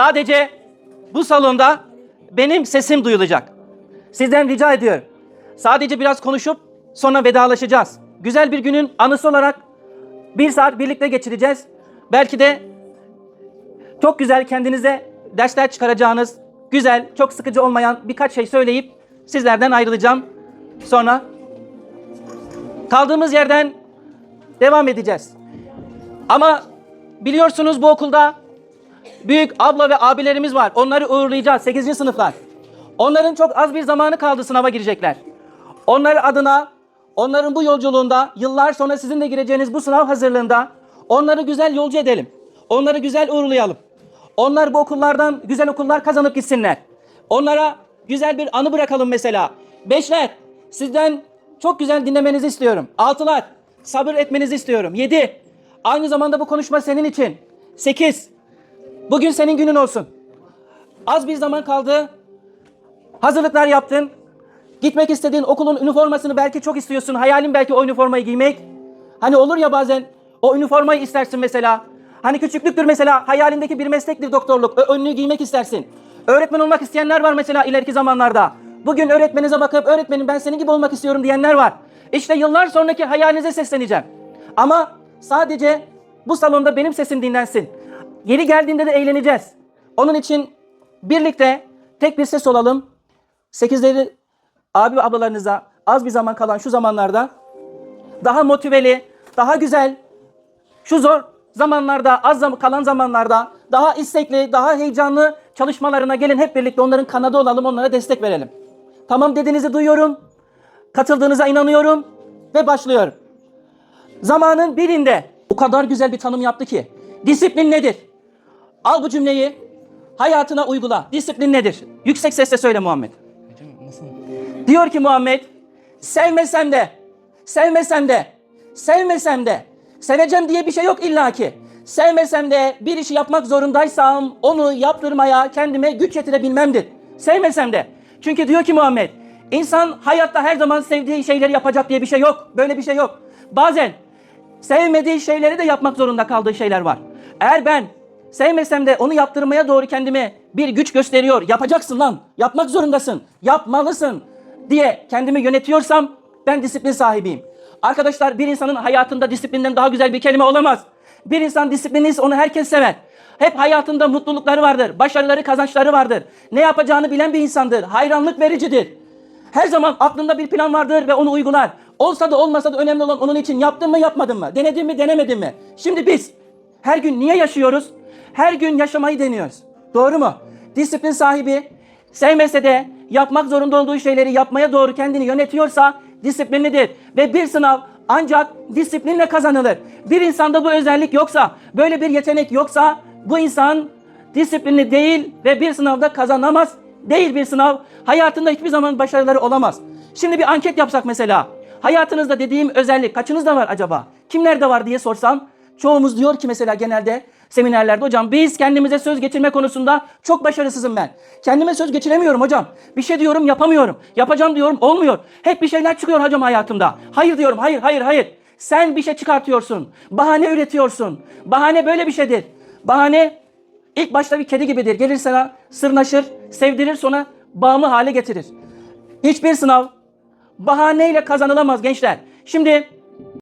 Sadece bu salonda benim sesim duyulacak. Sizden rica ediyorum. Sadece biraz konuşup sonra vedalaşacağız. Güzel bir günün anısı olarak bir saat birlikte geçireceğiz. Belki de çok güzel kendinize dersler çıkaracağınız, güzel, çok sıkıcı olmayan birkaç şey söyleyip sizlerden ayrılacağım. Sonra kaldığımız yerden devam edeceğiz. Ama biliyorsunuz bu okulda büyük abla ve abilerimiz var. Onları uğurlayacağız 8. sınıflar. Onların çok az bir zamanı kaldı sınava girecekler. Onlar adına, onların bu yolculuğunda, yıllar sonra sizin de gireceğiniz bu sınav hazırlığında onları güzel yolcu edelim. Onları güzel uğurlayalım. Onlar bu okullardan güzel okullar kazanıp gitsinler. Onlara güzel bir anı bırakalım mesela. Beşler, sizden çok güzel dinlemenizi istiyorum. Altılar, sabır etmenizi istiyorum. Yedi, aynı zamanda bu konuşma senin için. Sekiz, bugün senin günün olsun. Az bir zaman kaldı. Hazırlıklar yaptın. Gitmek istediğin okulun üniformasını belki çok istiyorsun. Hayalin belki o üniformayı giymek. Hani olur ya bazen o üniformayı istersin mesela. Hani küçüklüktür mesela hayalindeki bir meslektir doktorluk. O önlüğü giymek istersin. Öğretmen olmak isteyenler var mesela ileriki zamanlarda. Bugün öğretmenize bakıp öğretmenim ben senin gibi olmak istiyorum diyenler var. İşte yıllar sonraki hayalinize sesleneceğim. Ama sadece bu salonda benim sesim dinlensin. Geri geldiğinde de eğleneceğiz. Onun için birlikte tek bir ses olalım. Sekizleri abi ve ablalarınıza az bir zaman kalan şu zamanlarda daha motiveli, daha güzel, şu zor zamanlarda, az zam- kalan zamanlarda daha istekli, daha heyecanlı çalışmalarına gelin hep birlikte onların kanadı olalım, onlara destek verelim. Tamam dediğinizi duyuyorum, katıldığınıza inanıyorum ve başlıyorum. Zamanın birinde o kadar güzel bir tanım yaptı ki disiplin nedir? Al bu cümleyi hayatına uygula. Disiplin nedir? Yüksek sesle söyle Muhammed. Diyor ki Muhammed, sevmesem de, sevmesem de, sevmesem de, seveceğim diye bir şey yok illaki. Sevmesem de bir işi yapmak zorundaysam onu yaptırmaya kendime güç yetirebilmemdir. Sevmesem de. Çünkü diyor ki Muhammed, insan hayatta her zaman sevdiği şeyleri yapacak diye bir şey yok. Böyle bir şey yok. Bazen sevmediği şeyleri de yapmak zorunda kaldığı şeyler var. Eğer ben sevmesem de onu yaptırmaya doğru kendime bir güç gösteriyor. Yapacaksın lan, yapmak zorundasın, yapmalısın diye kendimi yönetiyorsam ben disiplin sahibiyim. Arkadaşlar bir insanın hayatında disiplinden daha güzel bir kelime olamaz. Bir insan disiplinliyse onu herkes sever. Hep hayatında mutlulukları vardır, başarıları, kazançları vardır. Ne yapacağını bilen bir insandır, hayranlık vericidir. Her zaman aklında bir plan vardır ve onu uygular. Olsa da olmasa da önemli olan onun için yaptın mı yapmadın mı? Denedin mi denemedin mi? Şimdi biz her gün niye yaşıyoruz? Her gün yaşamayı deniyoruz. Doğru mu? Disiplin sahibi sevmese de yapmak zorunda olduğu şeyleri yapmaya doğru kendini yönetiyorsa disiplinlidir. Ve bir sınav ancak disiplinle kazanılır. Bir insanda bu özellik yoksa, böyle bir yetenek yoksa bu insan disiplinli değil ve bir sınavda kazanamaz. Değil bir sınav. Hayatında hiçbir zaman başarıları olamaz. Şimdi bir anket yapsak mesela. Hayatınızda dediğim özellik kaçınızda var acaba? Kimlerde var diye sorsam çoğumuz diyor ki mesela genelde seminerlerde hocam biz kendimize söz getirme konusunda çok başarısızım ben. Kendime söz geçiremiyorum hocam. Bir şey diyorum yapamıyorum. Yapacağım diyorum olmuyor. Hep bir şeyler çıkıyor hocam hayatımda. Hayır diyorum hayır hayır hayır. Sen bir şey çıkartıyorsun. Bahane üretiyorsun. Bahane böyle bir şeydir. Bahane ilk başta bir kedi gibidir. Gelir sana sırnaşır, sevdirir sonra bağımlı hale getirir. Hiçbir sınav bahaneyle kazanılamaz gençler. Şimdi